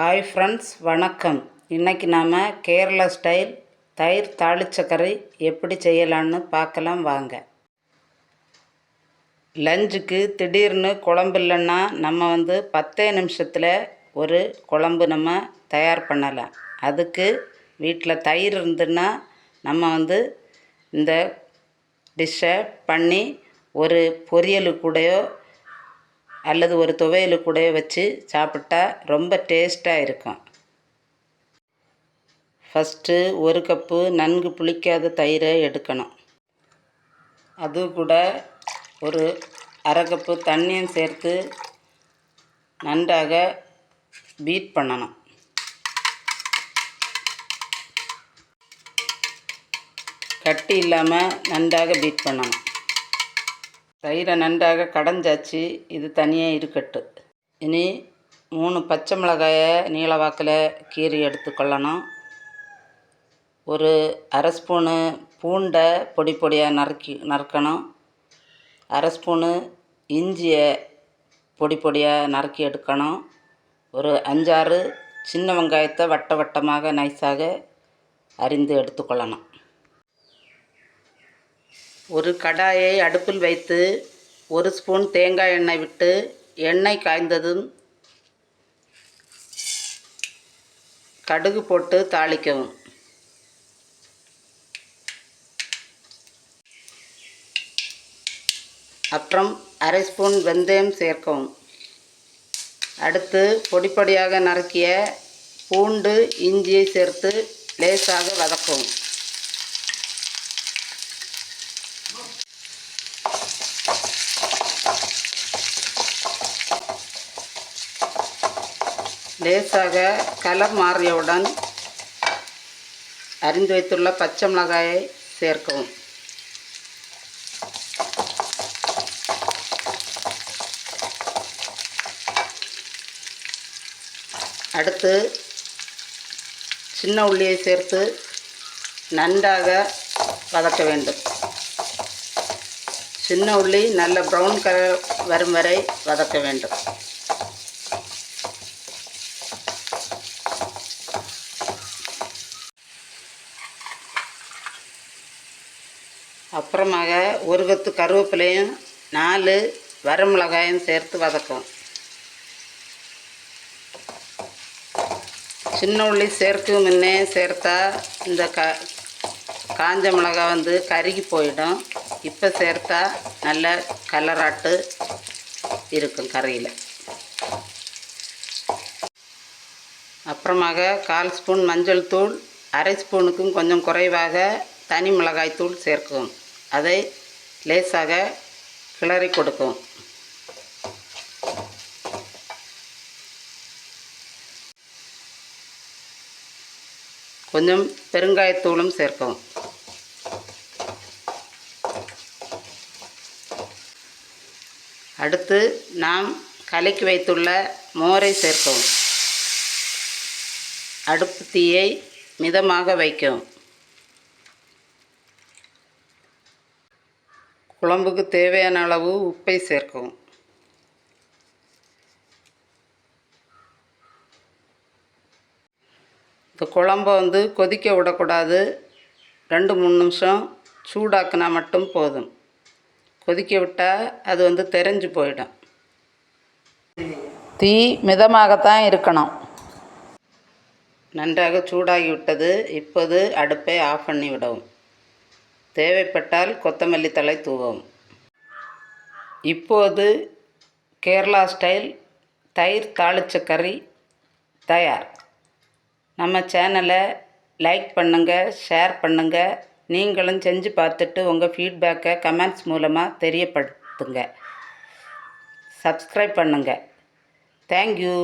Hi friends வணக்கம். இன்றைக்கி நாம் கேரளா ஸ்டைல் தயிர் தாளிச்சக்கரை எப்படி செய்யலான்னு பார்க்கலாம் வாங்க. லஞ்சுக்கு திடீர்னு குழம்பு இல்லைன்னா நம்ம வந்து பத்தே நிமிஷத்தில் ஒரு குழம்பு நம்ம தயார் பண்ணலாம். அதுக்கு வீட்டில் தயிர் இருந்துன்னா நம்ம வந்து இந்த டிஷ்ஷை பண்ணி ஒரு பொரியலு கூடயோ அல்லது ஒரு துவையலு கூட வச்சு சாப்பிட்டா ரொம்ப டேஸ்ட்டாக இருக்கும். ஃபஸ்ட்டு ஒரு கப்பு நன்கு புளிக்காத தயிரை எடுக்கணும். அது கூட ஒரு அரை கப்பு தண்ணியும் சேர்த்து நன்றாக பீட் பண்ணணும். கட்டி இல்லாமல் நன்றாக பீட் பண்ணணும். தயிரை நன்றாக கடைஞ்சாச்சு. இது தனியாக இருக்கட்டு இனி மூணு பச்சை மிளகாயை நீளவாக்கில் கீறி எடுத்துக்கொள்ளணும். ஒரு அரை ஸ்பூனு பூண்டை பொடி பொடியாக நறுக்கி நறுக்கணும். அரை ஸ்பூனு இஞ்சியை பொடி பொடியாக நறுக்கி எடுக்கணும். ஒரு அஞ்சாறு சின்ன வெங்காயத்தை வட்ட வட்டமாக நைஸாக அரிந்து எடுத்துக்கொள்ளணும். ஒரு கடாயை அடுப்பில் வைத்து ஒரு ஸ்பூன் தேங்காய் எண்ணெய் விட்டு எண்ணெய் காய்ந்ததும் கடுகு போட்டு தாளிக்கவும். அப்புறம் அரை ஸ்பூன் வெந்தயம் சேர்க்கவும். அடுத்து பொடி பொடியாக நறுக்கிய பூண்டு இஞ்சியை சேர்த்து லேசாக வதக்கவும். லேசாக கலர் மாறியவுடன் அரிந்து வைத்துள்ள பச்சை மிளகாயை சேர்க்கவும். அடுத்து சின்ன உள்ளியை சேர்த்து நன்றாக வதக்க வேண்டும். சின்ன உள்ளி நல்ல ப்ரௌன் கலர் வரும் வரை வதக்க வேண்டும். அப்புறமாக ஒரு கொத்து கருவேப்பிலையும் நாலு வரமிளகாயும் சேர்த்து வதக்கும் சின்ன உள்ளி சேர்க்கும் முன்னே சேர்த்தா இந்த க காஞ்ச மிளகா வந்து கருகி போயிடும். இப்போ சேர்த்தா நல்ல கலராட்டு இருக்கும் கறியில் அப்புறமாக கால் ஸ்பூன் மஞ்சள் தூள் அரை ஸ்பூனுக்கும் கொஞ்சம் குறைவாக தனி மிளகாய் தூள் சேர்க்கும். அதை லேசாக கிளறி கொடுக்கும். கொஞ்சம் பெருங்காயத்தூளும் சேர்க்கும். அடுத்து நாம் கலக்கி வைத்துள்ள மோரை சேர்க்கும். அடுப்பு தீயை மிதமாக வைக்கும். குழம்புக்கு தேவையான அளவு உப்பை சேர்க்கவும். இந்த குழம்ப வந்து கொதிக்க விடக்கூடாது. ரெண்டு மூணு நிமிஷம் சூடாக்குனா மட்டும் போதும். கொதிக்க விட்டால் அது வந்து தெரிஞ்சு போயிடும். தீ மிதமாகத்தான் இருக்கணும். நன்றாக சூடாகி விட்டது. இப்போது அடுப்பை ஆஃப் பண்ணி விடவும். தேவைப்பட்டால் கொத்தமல்லி தழை தூவும். இப்போது கேரளா ஸ்டைல் தயிர் தாளிச்ச கறி தயார். நம்ம சேனலை லைக் பண்ணுங்கள் ஷேர் பண்ணுங்கள் நீங்களும் செஞ்சு பார்த்துட்டு உங்கள் ஃபீட்பேக்கை கமெண்ட்ஸ் மூலமாக தெரியப்படுத்துங்க. சப்ஸ்கிரைப் பண்ணுங்கள் தேங்க்யூ.